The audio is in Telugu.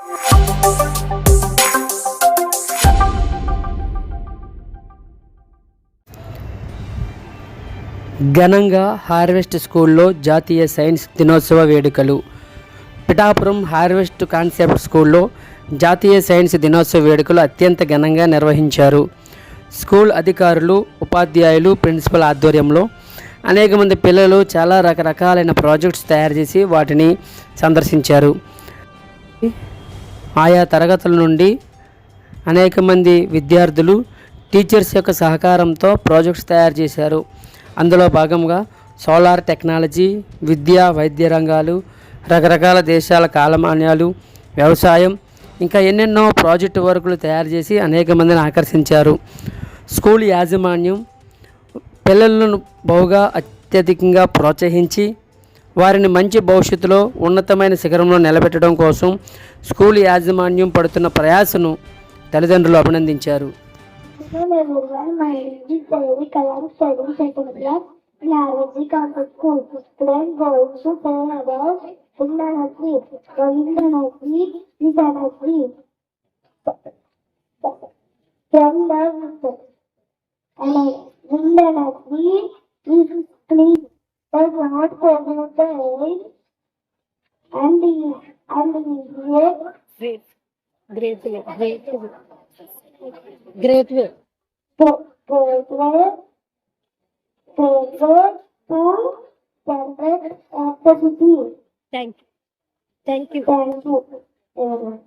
ఘనంగా హార్వెస్ట్ స్కూల్లో జాతీయ సైన్స్ దినోత్సవ వేడుకలు. పిఠాపురం హార్వెస్ట్ కాన్సెప్ట్ స్కూల్లో జాతీయ సైన్స్ దినోత్సవ వేడుకలు అత్యంత ఘనంగా నిర్వహించారు. స్కూల్ అధికారులు ఉపాధ్యాయులు ప్రిన్సిపల్ ఆధ్వర్యంలో అనేక మంది పిల్లలు చాలా రకరకాలైన ప్రాజెక్ట్స్ తయారు చేసి వాటిని సందర్శించారు. ఆయా తరగతుల నుండి అనేక మంది విద్యార్థులు టీచర్స్ యొక్క సహకారంతో ప్రాజెక్ట్స్ తయారు చేశారు. అందులో భాగంగా సోలార్ టెక్నాలజీ విద్య వైద్య రంగాలు రకరకాల దేశాల కాలమాన్యాలు వ్యవసాయం ఇంకా ఎన్నెన్నో ప్రాజెక్టు వర్కులు తయారు చేసి అనేక మందిని ఆకర్షించారు. స్కూల్ యాజమాన్యం పిల్లలను బహుగా అత్యధికంగా ప్రోత్సహించి వారిని మంచి భవిష్యత్తులో ఉన్నతమైన శిఖరంలో నిలబెట్టడం కోసం స్కూల్ యాజమాన్యం పడుతున్న ప్రయాసను తల్లిదండ్రులు అభినందించారు. Hello does not pollute the air and is and Great, great, great, great, great way. Gateway, gateway to standard of the city. Thank you. Thank you. Thank you.